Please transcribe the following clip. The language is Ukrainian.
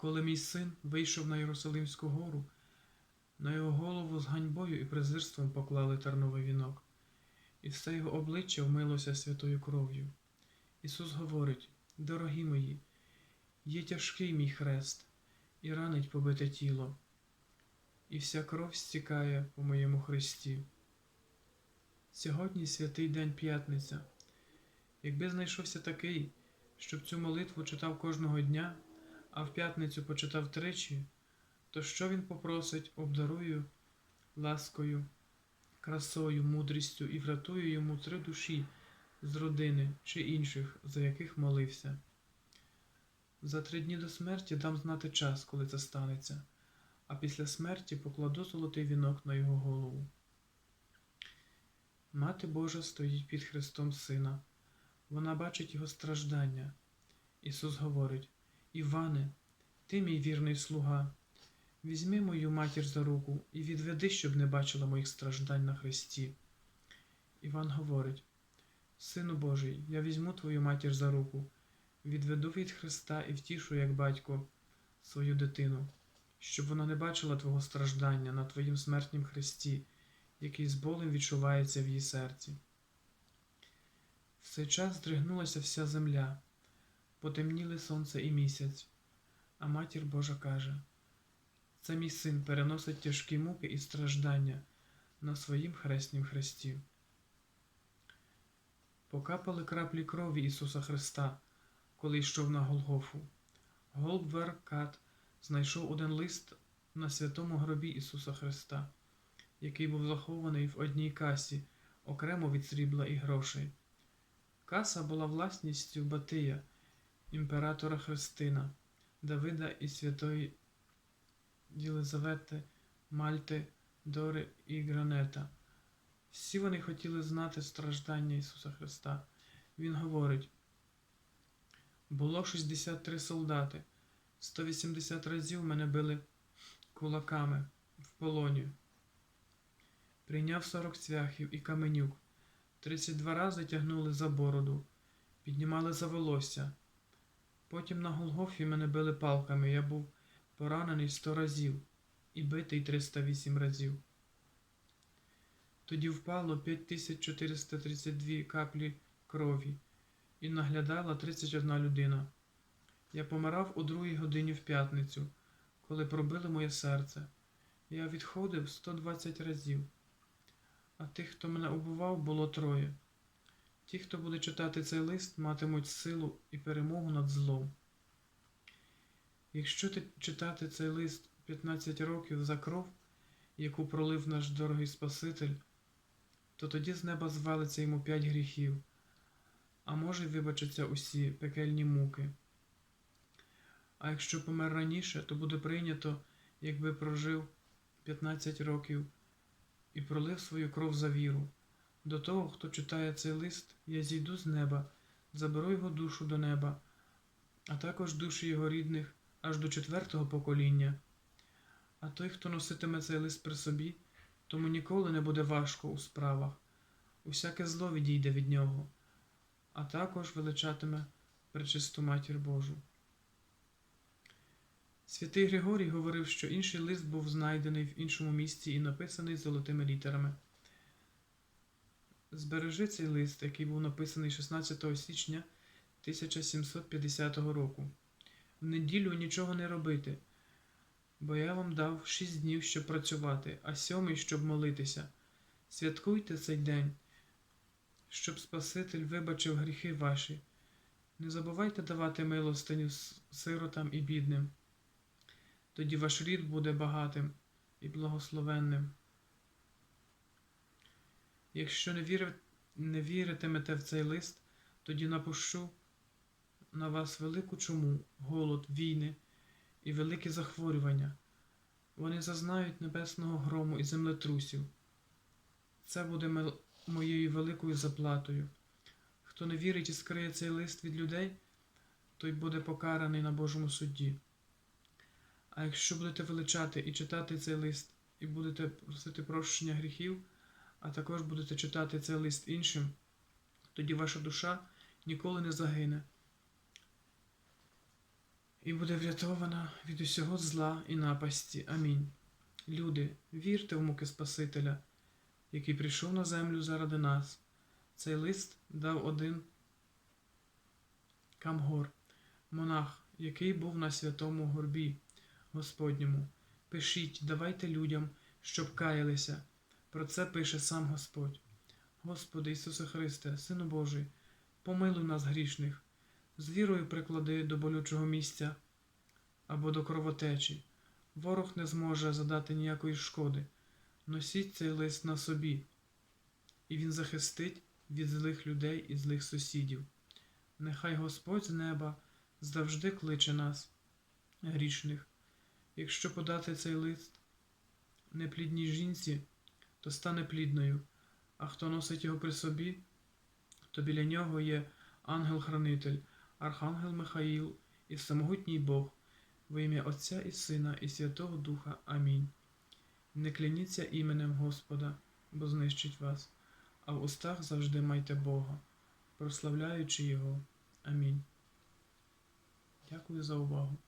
Коли мій син вийшов на Єрусалимську гору, на його голову з ганьбою і презирством поклали терновий вінок, і все його обличчя вмилося святою кров'ю. Ісус говорить: Дорогі мої, є тяжкий мій хрест, і ранить побите тіло, і вся кров стікає по моєму хресті. Сьогодні святий день п'ятниця. Якби знайшовся такий, щоб цю молитву читав кожного дня, а в п'ятницю почитав тричі, то що він попросить, обдарую ласкою, красою, мудрістю і врятую йому три душі з родини чи інших, за яких молився. За три дні до смерті дам знати час, коли це станеться, а після смерті покладу золотий вінок на його голову. Мати Божа стоїть під Христом Сина. Вона бачить його страждання. Ісус говорить: Іване, ти мій вірний слуга, візьми мою матір за руку і відведи, щоб не бачила моїх страждань на Христі. Іван говорить: Сину Божий, я візьму твою матір за руку, відведу від Христа і втішу, як батько, свою дитину, щоб вона не бачила твого страждання на твоїм смертнім Христі, який з болем відчувається в її серці. В цей час здригнулася вся земля, потемніли сонце і місяць, а матір Божа каже: Це мій син переносить тяжкі муки і страждання на своїм хреснім хресті. Покапали краплі крові Ісуса Христа, коли йшов на Голгофу. Голбвер Кат знайшов один лист на святому гробі Ісуса Христа, який був захований в одній касі, окремо від срібла і грошей. Каса була власністю Батия, імператора Христина, Давида і святої Єлизавети, Мальти, Дори і Гранета. Всі вони хотіли знати страждання Ісуса Христа. Він говорить: було 63 солдати, 180 разів мене били кулаками в полоні. Прийняв 40 цвяхів і каменюк. 32 рази тягнули за бороду, піднімали за волосся. Потім на Голгофі мене били палками, я був поранений 100 разів і битий 308 разів. Тоді впало 5432 каплі крові і наглядала 31 людина. Я помирав у другій годині в п'ятницю, коли пробили моє серце. Я відходив 120 разів. А тих, хто мене убивав, було троє. Ті, хто буде читати цей лист, матимуть силу і перемогу над злом. Якщо ти читати цей лист 15 років за кров, яку пролив наш дорогий Спаситель, то тоді з неба звалиться йому п'ять гріхів, а може вибачаться усі пекельні муки. А якщо помер раніше, то буде прийнято, якби прожив 15 років і пролив свою кров за віру. До того, хто читає цей лист, я зійду з неба, заберу його душу до неба, а також душі його рідних аж до четвертого покоління. А той, хто носитиме цей лист при собі, тому ніколи не буде важко у справах, усяке зло відійде від нього, а також величатиме пречисту матір Божу. Святий Григорій говорив, що інший лист був знайдений в іншому місці і написаний золотими літерами. Збережи цей лист, який був написаний 16 січня 1750 року. В неділю нічого не робити, бо я вам дав шість днів, щоб працювати, а сьомий, щоб молитися. Святкуйте цей день, щоб Спаситель вибачив гріхи ваші. Не забувайте давати милостиню сиротам і бідним. Тоді ваш рід буде багатим і благословенним. Якщо не, віри... не віритимете в цей лист, тоді напущу на вас велику чуму, голод, війни і великі захворювання. Вони зазнають небесного грому і землетрусів. Це буде моєю великою заплатою. Хто не вірить і скриє цей лист від людей, той буде покараний на Божому судді. А якщо будете величати і читати цей лист, і будете просити прощення гріхів, а також будете читати цей лист іншим, тоді ваша душа ніколи не загине. і буде врятована від усього зла і напасті. Амінь. Люди, вірте в муки Спасителя, який прийшов на землю заради нас. Цей лист дав один Камгор, монах, який був на святому горбі Господньому. Пишіть, давайте людям, щоб каялися. Про це пише сам Господь. Господи Ісусе Христе, Сину Божий, помилуй нас грішних, з вірою приклади до болючого місця або до кровотечі. Ворог не зможе задати ніякої шкоди. Носіть цей лист на собі, і він захистить від злих людей і злих сусідів. Нехай Господь з неба завжди кличе нас, грішних. Якщо подати цей лист неплідній жінці, то стане плідною, а хто носить його при собі, то біля нього є ангел-хранитель, архангел Михаїл і самогутній Бог, во ім'я Отця і Сина, і Святого Духа. Амінь. Не кляніться іменем Господа, бо знищить вас, а в устах завжди майте Бога, прославляючи Його. Амінь. Дякую за увагу.